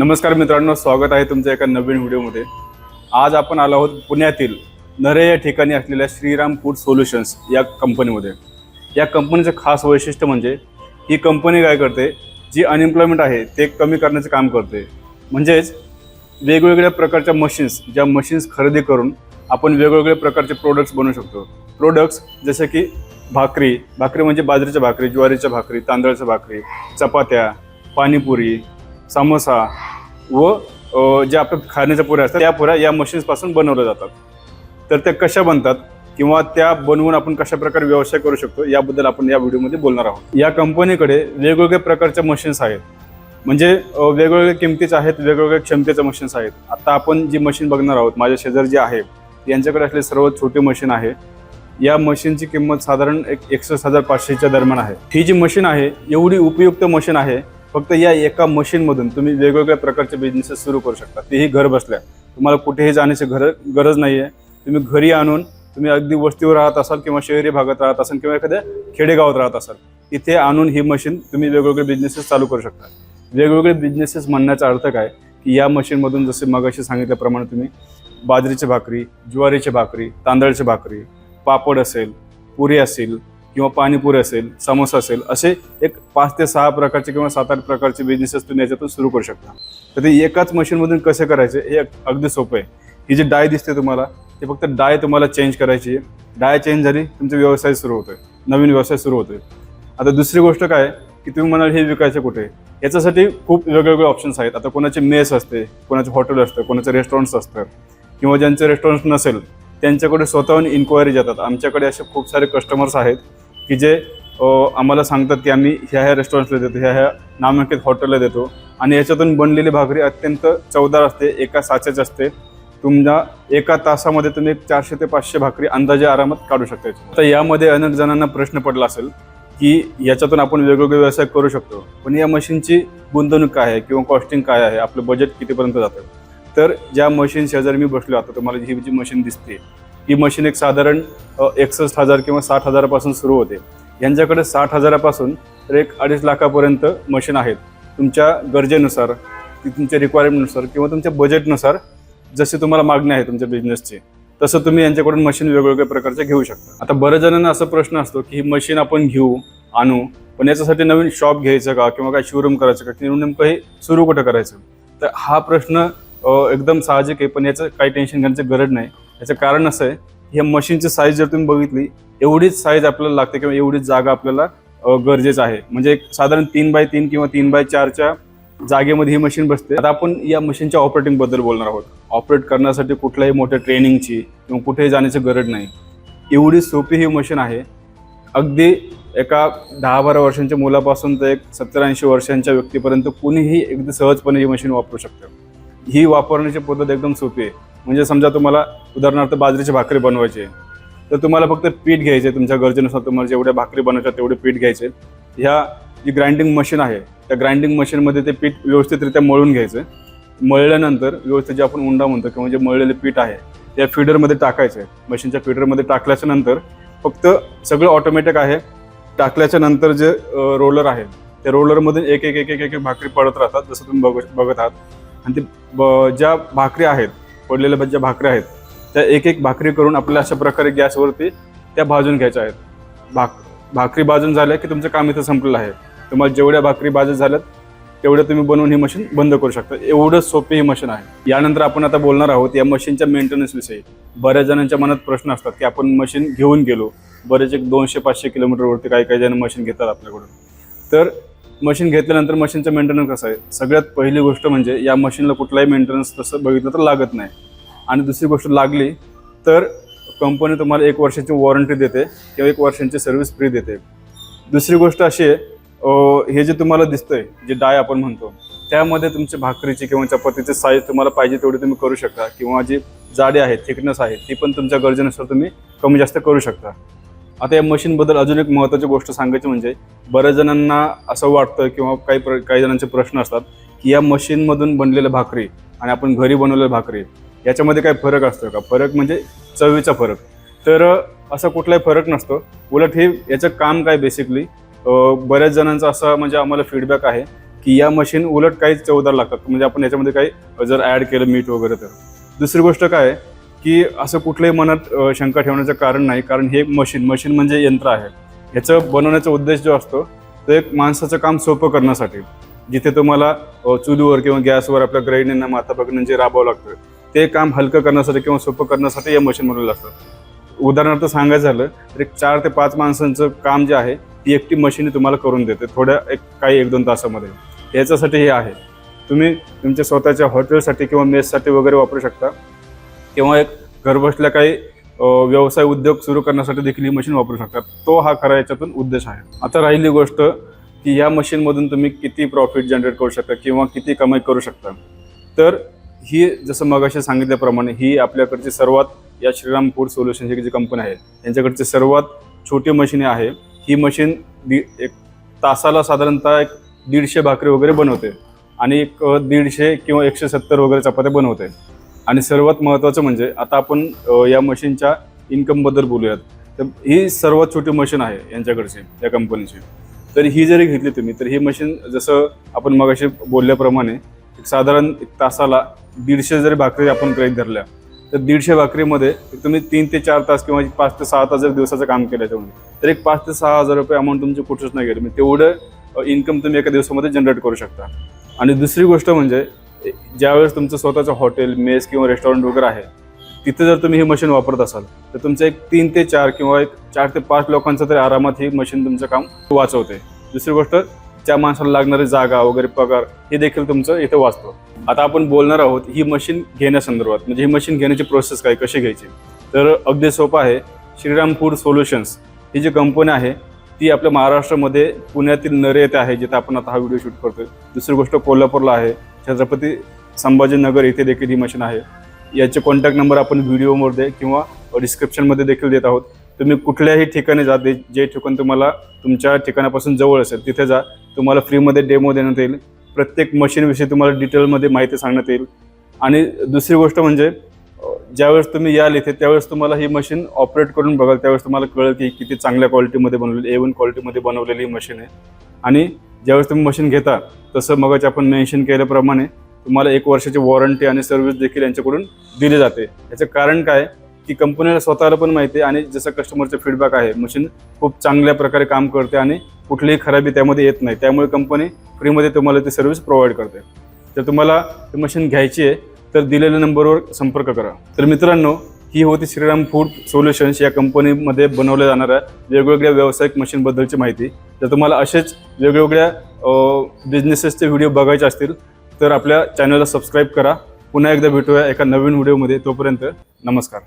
नमस्कार मित्रांनो स्वागत आहे तुमच्या एका नवीन व्हिडिओमध्ये. आज आपण आलो आहोत पुण्यातील नरे या ठिकाणी असलेल्या श्रीराम फूड सोल्युशन्स या कंपनीमध्ये या कंपनीचं खास वैशिष्ट्य म्हणजे ही कंपनी काय करते? जी अनएम्प्लॉयमेंट आहे ते कमी करण्याचं काम करते. म्हणजेच वेगवेगळ्या प्रकारच्या मशीन्स ज्या मशीन्स खरेदी करून आपण वेगवेगळ्या प्रकारचे प्रोडक्ट्स बनवू शकतो. प्रोडक्ट्स जसे की भाकरी भाकरी म्हणजे बाजरीच्या भाकरी ज्वारीच्या भाकरी तांदळाच्या भाकरी चपात्या पाणीपुरी समोसा व जे ज्या आपल्या खाण्याच्या पुऱ्या असतात त्या पुऱ्या या मशीन्सपासून बनवल्या जातात. तर त्या कशा बनतात किंवा त्या बनवून आपण कशा प्रकारे व्यवसाय करू शकतो याबद्दल आपण या व्हिडिओमध्ये बोलणार आहोत. या कंपनीकडे वेगवेगळ्या प्रकारच्या मशीन्स आहेत. म्हणजे वेगवेगळ्या किमतीच्या आहेत वेगवेगळ्या क्षमतेच्या मशीन्स आहेत. आता आपण जी मशीन बघणार आहोत माझ्या शेजारी जे आहे यांच्याकडे असले सर्वात छोटी मशीन आहे. या मशीनची किंमत साधारण एक एकसष्ट हजार पाचशेच्या दरम्यान आहे. ही जी मशीन आहे एवढी उपयुक्त मशीन आहे फक्त या एका मशीनमधून तुम्ही वेगवेगळ्या प्रकारचे बिझनेसेस सुरू करू शकता. तेही घर बसल्या. तुम्हाला कुठेही जाण्याची घर गरज नाही आहे तुम्ही घरी आणून तुम्ही अगदी वस्तीवर राहत असाल किंवा शहरी भागात राहत असाल किंवा एखाद्या खेडेगावात राहत असाल इथे आणून ही मशीन तुम्ही वेगवेगळे बिझनेसेस चालू करू शकता. वेगवेगळे बिझनेसेस म्हणण्याचा अर्थ काय? की या मशीनमधून जसे मगाशी सांगितल्याप्रमाणे तुम्ही बाजरीची भाकरी ज्वारीची भाकरी तांदळाची भाकरी पापड असेल पुरी असेल किंवा पाणीपुरी असेल समोसा असेल असे एक पाच ते सहा प्रकारचे किंवा सात आठ प्रकारचे बिझनेसेस तुम्ही याच्यातून सुरू करू शकता. तर ते एकाच मशीनमधून कसे करायचे हे अगदी सोपं आहे. ही जी डाय दिसते तुम्हाला ते फक्त डाय तुम्हाला चेंज करायची आहे. डाय चेंज झाली तुमचा व्यवसाय सुरू होतोय. नवीन व्यवसाय सुरू होतोय. आता दुसरी गोष्ट काय की तुम्ही म्हणाल हे विकायचं कुठे? याच्यासाठी खूप वेगवेगळे ऑप्शन्स आहेत. आता कोणाचे मेस असते कोणाचे हॉटेल असतं कोणाचे रेस्टॉरंट्स असतं किंवा ज्यांचे रेस्टॉरंट नसेल त्यांच्याकडे स्वतःहून इन्क्वायरी जातात आमच्याकडे असे खूप सारे कस्टमर्स आहेत. की जे आम्हाला सांगतात की आम्ही ह्या ह्या रेस्टॉरंट्सला देतो ह्या ह्या नामांकित हॉटेलला देतो. आणि याच्यातून बनलेली भाकरी अत्यंत चवदार असते एका साच्याच असते. तुमच्या एका तासामध्ये तुम्ही एक चारशे ते पाचशे भाकरी अंदाजे आरामात काढू शकता तर यामध्ये अनेक जणांना प्रश्न पडला असेल की याच्यातून आपण वेगवेगळे व्यवसाय करू शकतो. पण या मशीनची गुंतवणूक काय आहे किंवा कॉस्टिंग काय आहे आपलं बजेट कितीपर्यंत जातं? तर ज्या मशीन शेजारी मी बसलो आता तुम्हाला ही जी मशीन दिसते ही मशीन एक साधारण एकसष्ट हजार किंवा साठ हजारापासून सुरू होते. यांच्याकडे साठ हजारापासून तर एक अडीच लाखापर्यंत मशीन आहेत. तुमच्या गरजेनुसार तुमच्या रिक्वायरमेंटनुसार किंवा तुमच्या बजेटनुसार जसे तुम्हाला मागणी आहे तुमच्या बिझनेसची तसं तुम्ही यांच्याकडून मशीन वेगवेगळ्या प्रकारचे घेऊ शकता. आता बऱ्याच जणांना असा प्रश्न असतो की ही मशीन आपण घेऊ आणू पण याच्यासाठी नवीन शॉप घ्यायचं का किंवा काय शोरूम करायचं का? किंवा नेमकं हे सुरू कुठं करायचं? तर हा प्रश्न एकदम साहजिक आहे पण याचं काही टेन्शन घेण्याची गरज नाही. याचं कारण असं आहे ह्या मशीनची साईज जर तुम्ही बघितली एवढीच साईज आपल्याला लागते किंवा एवढीच जागा आपल्याला गरजेचं आहे. म्हणजे एक साधारण तीन बाय तीन किंवा तीन बाय चारच्या जागेमध्ये ही मशीन बसते. आता आपण या मशीनच्या ऑपरेटिंगबद्दल बोलणार आहोत. ऑपरेट करण्यासाठी कुठल्याही मोठ्या ट्रेनिंगची किंवा कुठेही जाण्याची गरज नाही. एवढी सोपी ही मशीन आहे. अगदी एका दहा बारा वर्षांच्या मुलापासून तर एक सत्तर ऐंशी वर्षांच्या व्यक्तीपर्यंत कुणीही अगदी सहजपणे ही मशीन वापरू शकतं. ही वापरण्याची पद्धत एकदम सोपी आहे. म्हणजे समजा तुम्हाला उदाहरणार्थ बाजरीची भाकरी बनवायची आहे तर तुम्हाला फक्त पीठ घ्यायचे तुमच्या गरजेनुसार तुम्हाला जेवढ्या भाकरी बनवायच्या तेवढे पीठ घ्यायचे ह्या जी ग्राइंडिंग मशीन आहे त्या ग्राइंडिंग मशीनमध्ये ते पीठ व्यवस्थितरित्या मळून घ्यायचं मळल्यानंतर व्यवस्थित जे आपण उंडा म्हणतो किंवा जे मळलेले पीठ आहे त्या फिडरमध्ये टाकायचं मशीनच्या फिडरमध्ये टाकल्याच्या नंतर फक्त सगळं ऑटोमॅटिक आहे. टाकल्याच्या नंतर जे रोलर आहे त्या रोलरमधून एक एक एक एक एक भाकरी पडत राहतात जसं तुम्ही बघ बघत आहात. आणि ते ब- ज्या भाकरी आहेत पडलेल्या ज्या भाकरी आहेत त्या एक एक भाकरी करून आपल्याला अशा प्रकारे गॅसवरती त्या भाजून घ्यायच्या आहेत. भाक भाकरी भाजून झाल्या की तुमचं काम इथं संपलेलं आहे. तुम्हाला जेवढ्या भाकरी भाजत झाल्यात तेवढ्या तुम्ही बनवून ही मशीन बंद करू शकता. एवढं सोपी ही मशीन आहे. यानंतर आपण आता बोलणार आहोत या मशीनच्या मेंटेनन्सविषयी बऱ्याच जणांच्या मनात प्रश्न असतात की आपण मशीन घेऊन गेलो. बरेच एक दोनशे पाचशे किलोमीटरवरती काही काही जण मशीन घेतात आपल्याकडून. तर मशीन घेतल्यानंतर मशीनचं मेंटेनन्स कसं आहे? सगळ्यात पहिली गोष्ट म्हणजे या मशीनला कुठलाही मेंटेनन्स तसं बघितलं तर लागत नाही. आणि दुसरी गोष्ट लागली तर कंपनी तुम्हाला एक वर्षाची वॉरंटी देते किंवा एक वर्षांची सर्व्हिस फ्री देते. दुसरी गोष्ट अशी आहे हे जे तुम्हाला दिसतंय जे डाय आपण म्हणतो त्यामध्ये तुमची भाकरीची किंवा चपातीचे साईज तुम्हाला पाहिजे तेवढी तुम्ही करू शकता किंवा जी जाडी आहे थिकनेस आहे ती पण तुमच्या गरजेनुसार तुम्ही कमी जास्त करू शकता. आता या मशीनबद्दल अजून एक महत्त्वाची गोष्ट सांगायची म्हणजे बऱ्याच जणांना असं वाटतं किंवा काही प्र काही जणांचे प्रश्न असतात की या मशीनमधून बनलेल्या भाकरी आणि आपण घरी बनवलेल्या भाकरी याच्यामध्ये काय फरक असतो का? फरक म्हणजे चवीचा फरक. तर असा कुठलाही फरक नसतो. उलट हे याचं काम काय बेसिकली बऱ्याच जणांचा असा म्हणजे आम्हाला फीडबॅक आहे की या मशीन उलट काहीच चवदार लागतात. म्हणजे आपण याच्यामध्ये काही जर ॲड केलं मीठ वगैरे तर. दुसरी गोष्ट काय आहे? की असं कुठल्याही मनात शंका ठेवण्याचं कारण नाही. कारण हे मशीन मशीन म्हणजे यंत्र आहे. ह्याचं बनवण्याचा उद्देश जो असतो तो एक माणसाचं काम सोपं करण्यासाठी. जिथे तुम्हाला चुलीवर किंवा गॅसवर आपल्या गृहिणींना माता भगिनींना जे राबावं लागतं ते काम हलकं करण्यासाठी किंवा सोपं करण्यासाठी या मशीन बनवलेलं असतं. उदाहरणार्थ सांगायचं झालं तर एक चार ते पाच माणसांचं काम जे आहे ती एकटी मशीन तुम्हाला करून देते थोड्या एक काही एक दोन तासामध्ये. याच्यासाठी हे आहे. तुम्ही तुमच्या स्वतःच्या हॉटेलसाठी किंवा मेससाठी वगैरे वापरू शकता. किंवा एक घरबसल्या काही व्यवसाय उद्योग सुरू करण्यासाठी देखील ही मशीन वापरू शकतात. तो हा खरा याच्यातून उद्देश आहे. आता राहिली गोष्ट की या मशीनमधून तुम्ही किती प्रॉफिट जनरेट करू शकता किंवा किती कमाई करू शकता. तर ही जसं मगाशी सांगितल्याप्रमाणे ही आपल्याकडची सर्वात या श्रीराम फूड सोल्युशन ही जी कंपनी आहे यांच्याकडची सर्वात छोटी मशीन आहे. ही मशीन दि एक तासाला साधारणतः एक दीडशे भाकरी वगैरे बनवते आणि एक दीडशे किंवा एकशे सत्तर वगैरे चपात्या बनवते. आणि सर्वात महत्त्वाचं म्हणजे आता आपण या मशीनच्या इन्कमबद्दल बोलूयात. तर ही सर्वात छोटी मशीन आहे यांच्याकडची या कंपनीची तर ही जरी घेतली तुम्ही तर ही मशीन जसं आपण मगाशी बोलल्याप्रमाणे एक साधारण एक तासाला दीडशे जरी भाकरी आपण गृहित धरल्या तर दीडशे भाकरीमध्ये तुम्ही तीन ते चार तास किंवा पाच ते सहा तास जर दिवसाचं काम केलं त्याच्यामध्ये तर एक पाच ते सहा हजार रुपये अमाऊंट तुमची कुठेच नाही गेली. म्हणजे तेवढं इन्कम तुम्ही एका दिवसामध्ये जनरेट करू शकता. आणि दुसरी गोष्ट म्हणजे ज्यावेळेस तुमचं स्वतःचं हॉटेल मेस किंवा रेस्टॉरंट वगैरे आहे तिथे जर तुम्ही ही मशीन वापरत असाल तर तुमचं एक तीन ते चार किंवा एक चार ते पाच लोकांचं तरी आरामात ही मशीन तुमचं काम वाचवते. दुसरी गोष्ट त्या माणसाला लागणारी जागा वगैरे पगार हे देखील तुमचं इथे वाचतो. आता आपण बोलणार आहोत ही मशीन घेण्यासंदर्भात म्हणजे ही मशीन घेण्याची प्रोसेस काय कशी घ्यायची? तर अगदी सोपं आहे श्रीराम फूड सोल्युशन्स ही जी कंपनी आहे ती आपल्या महाराष्ट्रामध्ये पुण्यातील नरे येथे आहे जिथे आपण आता हा व्हिडिओ शूट करतोय. दुसरी गोष्ट कोल्हापूरला आहे छत्रपती संभाजीनगर येथे देखील ही मशीन आहे. याचे कॉन्टॅक्ट नंबर आपण व्हिडिओमध्ये किंवा डिस्क्रिप्शनमध्ये देखील देत आहोत. तुम्ही कुठल्याही ठिकाणी जा ते जे ठिकाण तुम्हाला तुमच्या ठिकाणापासून जवळ असेल तिथे जा. तुम्हाला फ्रीमध्ये डेमो देण्यात येईल. प्रत्येक मशीनविषयी तुम्हाला डिटेलमध्ये माहिती सांगण्यात येईल. आणि दुसरी गोष्ट म्हणजे ज्यावेळेस तुम्ही याल इथे त्यावेळेस तुम्हाला ही मशीन ऑपरेट करून बघाल त्यावेळेस तुम्हाला कळेल की किती चांगल्या क्वालिटीमध्ये बनवलेली ए वन क्वालिटीमध्ये बनवलेली ही मशीन आहे. आणि ज्यावेळेस तुम्ही मशीन घेता तसं मगाच आपण मेन्शन केल्याप्रमाणे तुम्हाला एक वर्षाची वॉरंटी आणि सर्व्हिस देखील यांच्याकडून दिली जाते. याचं कारण काय? की कंपनीला स्वतःला पण माहिती आहे आणि जसं कस्टमरचं फीडबॅक आहे मशीन खूप चांगल्या प्रकारे काम करते आणि कुठलीही खराबी त्यामध्ये येत नाही. त्यामुळे कंपनी फ्रीमध्ये तुम्हाला ती सर्व्हिस प्रोव्हाइड करते. तर तुम्हाला ती मशीन घ्यायची आहे तर दिलेल्या नंबरवर संपर्क करा. तर मित्रांनो ही होती श्रीराम फूड सोल्युशन्स या कंपनीमध्ये बनवल्या जाणाऱ्या वेगवेगळ्या व्यावसायिक मशीनबद्दलची माहिती. जर तुम्हाला असेच वेगवेगळ्या बिझनेसेसचे व्हिडिओ बघायचे असतील तर आपल्या चॅनलला सबस्क्राईब करा. पुन्हा एकदा भेटूया एका नवीन व्हिडिओमध्ये तोपर्यंत नमस्कार.